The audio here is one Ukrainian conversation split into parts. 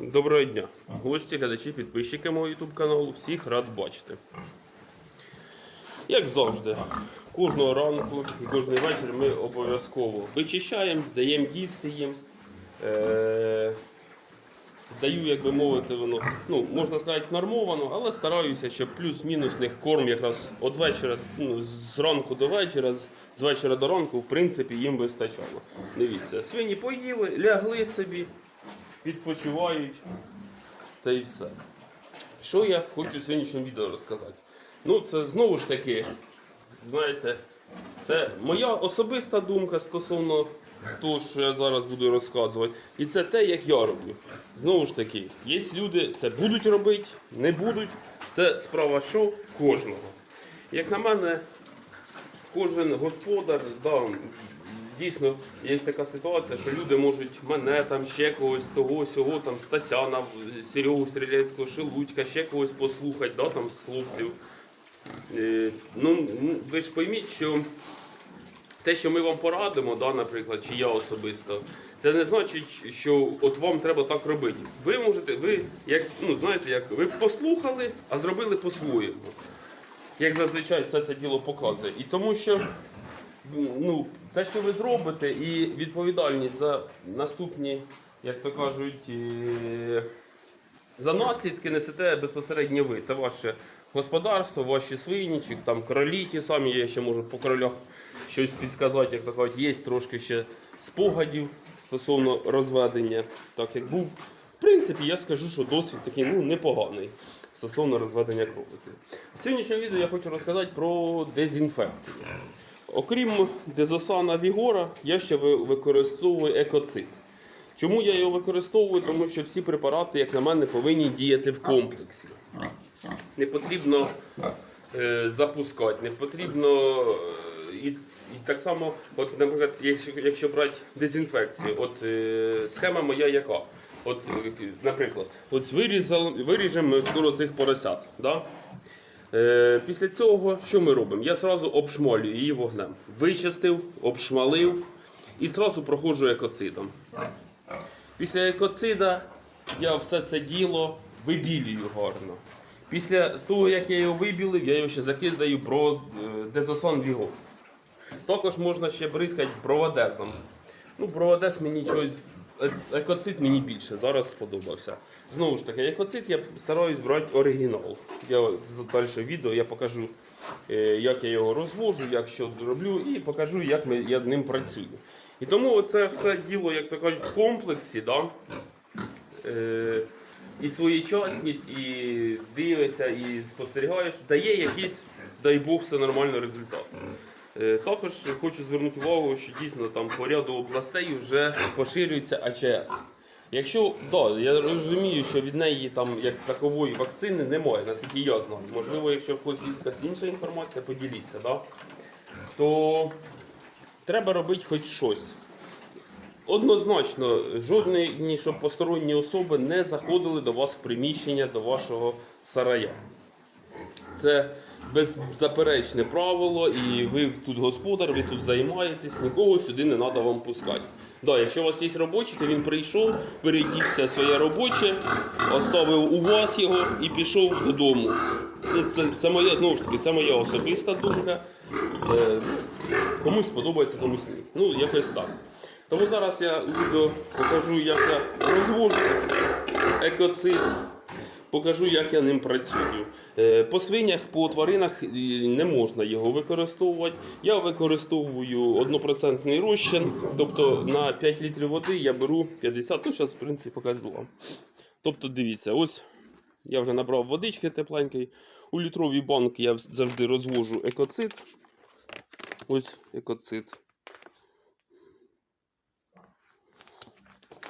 Доброго дня, гості, глядачі, підписчики мого YouTube каналу. Всіх рад бачити. Як завжди, кожного ранку і кожен вечір ми обов'язково вичищаємо, даємо їсти їм. Е- даю, як би мовити, воно, ну, можна сказати, нормовано, але стараюся, щоб плюс-мінус них корм якраз від вечора, ну, з ранку до вечора, з- з вечора до ранку, в принципі, їм вистачало. Дивіться, свині поїли, лягли собі, відпочивають та й все. Що я хочу сьогоднішньому відео розказати? Ну, це знову ж таки, знаєте, це моя особиста думка стосовно того, що я зараз буду розказувати. І це те, як я роблю. Знову ж таки, є люди, це будуть робити, не будуть. Це справа що кожного. Як на мене, кожен господар, да, дійсно є така ситуація, що люди можуть мене там ще когось, того, сього, там Стасяна, Серегу Стрілецького, Шелудька, ще когось послухати, да, там з хлопців. Е, ну, ви ж пойміть, що те, що ми вам порадимо, да, наприклад, чи я особисто, це не значить, що от вам треба так робити. Ви можете, ви як ну знаєте, як ви послухали, а зробили по-своєму. Як зазвичай це це діло показує. І тому що ну, те, що ви зробите, і відповідальність за наступні, як то кажуть, е, за наслідки несете безпосередньо ви. Це ваше господарство, ваші свині, чи там кролі ті самі, я ще можу по кролях щось підсказати, як то кажуть, є трошки ще спогадів стосовно розведення, так як був. В принципі, я скажу, що досвід такий ну, непоганий стосовно розведення кроликів. В сьогоднішньому відео я хочу розказати про дезінфекцію. Окрім дезосана Вігора, я ще використовую екоцид. Чому я його використовую? Тому що всі препарати, як на мене, повинні діяти в комплексі. Не потрібно е, запускати, не потрібно. е, І, і так само, от, наприклад, якщо, якщо брати дезінфекцію, от е, схема моя яка? От, е, наприклад, от вирізали, виріжемо скоро цих поросят. Да? Е, після цього що ми робимо? Я одразу обшмалюю її вогнем. Вичистив, обшмалив і одразу проходжу екоцидом. Після екоцида я все це діло вибілюю гарно. Після того, як я його вибілив, я його ще закидаю про е, дезосон вігор. Також можна ще бризкати проводезом. Ну, проводез мені чогось. Екоцит мені більше зараз сподобався. Знову ж таки, екоцит я стараюсь брати оригінал. Я за перше відео я покажу, е, як я його розвожу, як що роблю, і покажу, як я ним працюю. І тому це все діло, як то кажуть, в комплексі, да? е, і своєчасність, і дивишся, і спостерігаєш, дає якийсь, дай Бог, все нормальний результат. Е, Також хочу звернути увагу, що дійсно там по ряду областей вже поширюється АЧС. Якщо да, я розумію, що від неї там як такової вакцини немає, наскільки я знаю. Можливо, якщо в когось якась інша інформація, поділіться, да? то треба робити хоч щось. Однозначно, жодної, щоб посторонні особи не заходили до вас в приміщення, до вашого сарая. Це беззаперечне правило, і ви тут господар, ви тут займаєтесь, нікого сюди не треба вам пускати. Да, якщо у вас є робочий, то він прийшов, передівся своє робоче, оставив у вас його і пішов додому. Ну, це, це моя, знову ж таки, це моя особиста думка. Це комусь сподобається, комусь ні. Ну, якось так. Тому зараз я відео покажу, як я розвожу екоцид. Покажу, як я ним працюю. Е, По свинях, по тваринах е, не можна його використовувати. Я використовую 1% розчин, тобто на 5 літрів води я беру 50, ну зараз в принципі покажу вам. Тобто дивіться, ось я вже набрав водички тепленької. У літровій банки я завжди розвожу екоцид. Ось екоцид.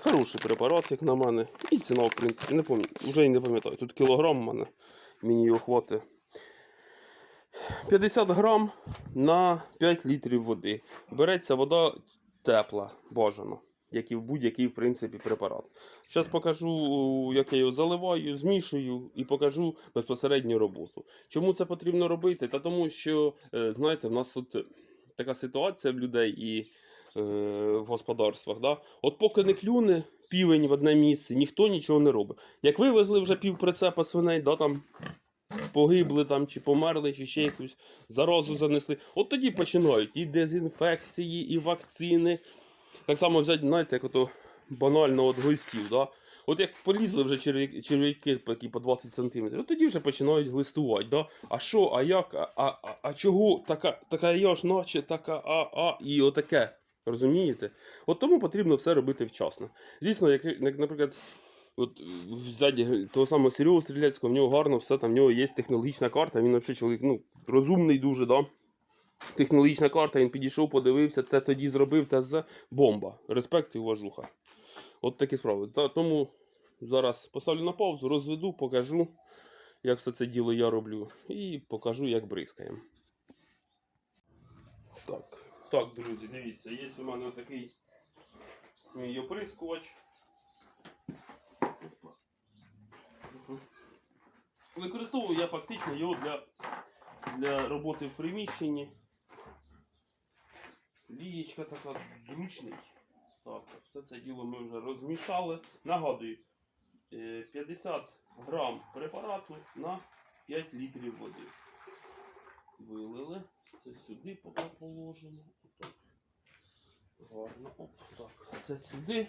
Хороший препарат, як на мене. І ціна, в принципі, не пам'ятаю. Вже і не пам'ятаю. Тут кілограм мене. Мені його хватить. 50 грам на 5 літрів води. Береться вода тепла, бажано, як і в будь-який в принципі препарат. Зараз покажу, як я його заливаю, змішую і покажу безпосередню роботу. Чому це потрібно робити? Та тому що, е, знаєте, в нас тут така ситуація в людей і в господарствах. Да? От поки не клюне півень в одне місце, ніхто нічого не робить. Як вивезли вже пів прицепа свиней, да, там погибли там, чи померли, чи ще якусь заразу занесли. От тоді починають і дезінфекції, і вакцини. Так само взяти, знаєте, як ото банально от глистів. Да? От як полізли вже черв'яки, по 20 см, тоді вже починають глистувати. Да? А що, а як, а, а, а чого така, така я ж наче, така а, а, і отаке. Розумієте? От тому потрібно все робити вчасно. Звісно, як, як наприклад, от взяти того самого Серегу Стрілецького, в нього гарно все, там в нього є технологічна карта, він взагалі чоловік ну, розумний дуже, да? Технологічна карта, він підійшов, подивився, те тоді зробив, те за бомба. Респект і уважуха. От такі справи. Тому зараз поставлю на паузу, розведу, покажу, як все це діло я роблю, і покажу, як бризкаємо. Так, так, друзі, дивіться, є у мене такий мій оприскувач. Використовую я фактично його для, для роботи в приміщенні. Лієчка така зручний. Так, все це діло ми вже розмішали. Нагадую, е, 50 грам препарату на 5 літрів води. Вилили. Це сюди поки положимо. Гарно. Оп, так. Це сюди.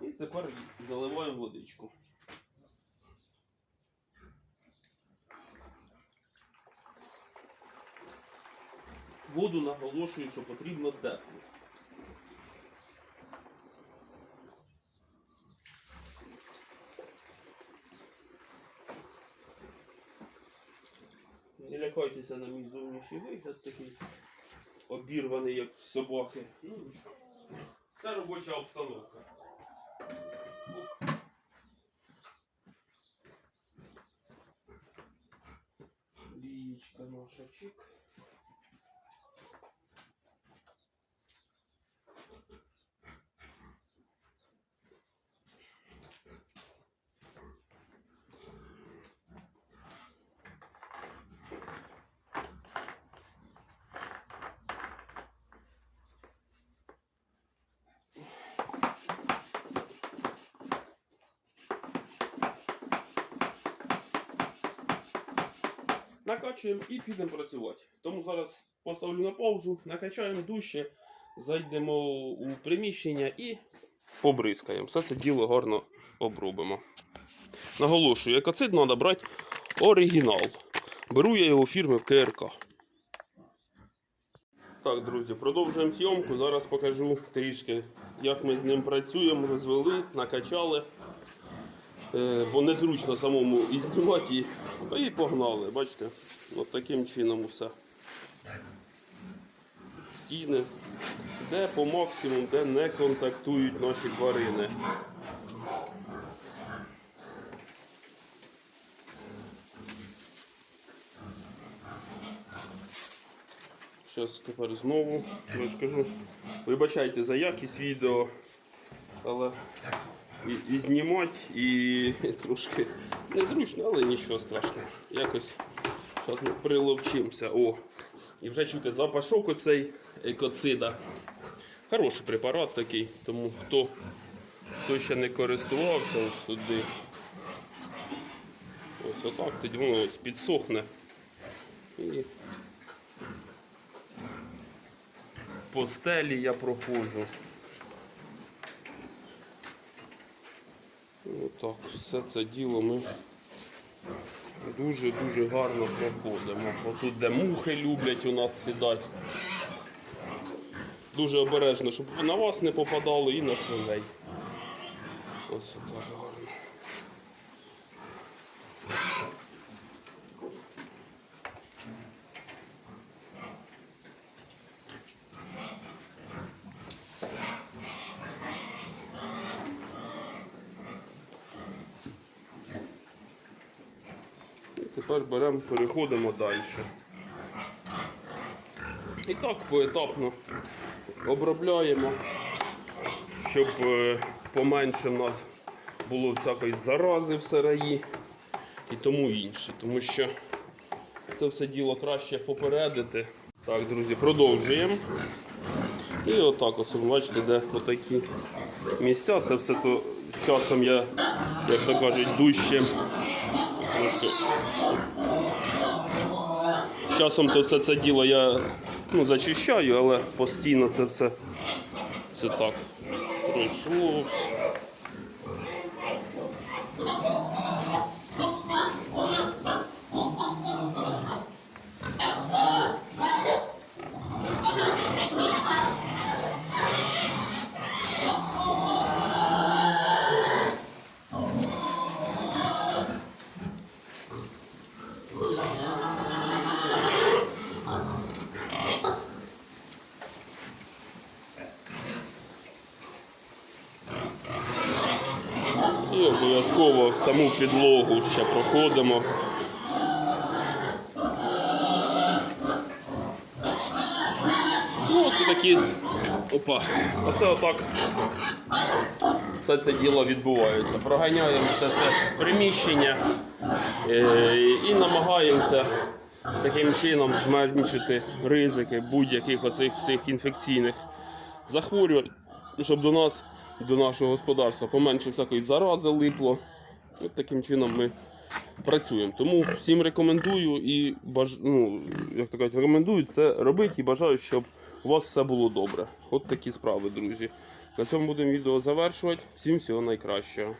І тепер заливаємо водичку. Воду наголошую, що потрібно теплу. Не лякайтеся на мій зовнішній вигляд такий обірваний, як в собаки. Ну нічого. Це робоча обстановка. Лічка наша чик. Накачуємо і підемо працювати. Тому зараз поставлю на паузу, накачаємо дужче, зайдемо у приміщення і побризкаємо. Все це діло гарно обробимо. Наголошую, екоцид треба брати оригінал. Беру я його фірми КРК. Так, друзі, продовжуємо зйомку. Зараз покажу трішки, як ми з ним працюємо, розвели, накачали. Е, бо незручно самому і знімати їх. І погнали, бачите? Ось таким чином усе. Стіни, де по максимуму, де не контактують наші тварини. Зараз тепер знову я ж кажу, вибачайте за якість відео, але і, знімати, і трошки незручно, але нічого страшного. Якось зараз ми приловчимося. О, і вже чути запашок оцей екоцида. Хороший препарат такий, тому хто, хто ще не користувався сюди. Ось отак, тоді воно ось підсохне. І по я проходжу. Отак, все це діло ми дуже-дуже гарно проходимо. Отут, де мухи люблять у нас сідати. Дуже обережно, щоб на вас не попадало і на свиней. Ось так гарно. І тепер беремо, переходимо далі. І так поетапно обробляємо, щоб е, поменше в нас було всякої зарази в сараї. і тому інше. Тому що це все діло краще попередити. Так, друзі, продовжуємо. І отак ось, бачите, де отакі місця. Це все то з часом я, як то кажуть, дужче. Часом то все це діло я ну, зачищаю, але постійно це все це так пройшло. І обов'язково саму підлогу ще проходимо. Ну, ось такі. Опа. Оце отак. Все це діло відбувається. Проганяємо все це приміщення е, і намагаємося таким чином зменшити ризики будь-яких оцих всіх інфекційних захворювань, щоб до нас, до нашого господарства поменше всякої зарази липло. От таким чином ми працюємо. Тому всім рекомендую і баж... ну, як то кажуть, рекомендую це робити і бажаю, щоб у вас все було добре. От такі справи, друзі. На цьому будемо відео завершувати. Всім всього найкращого.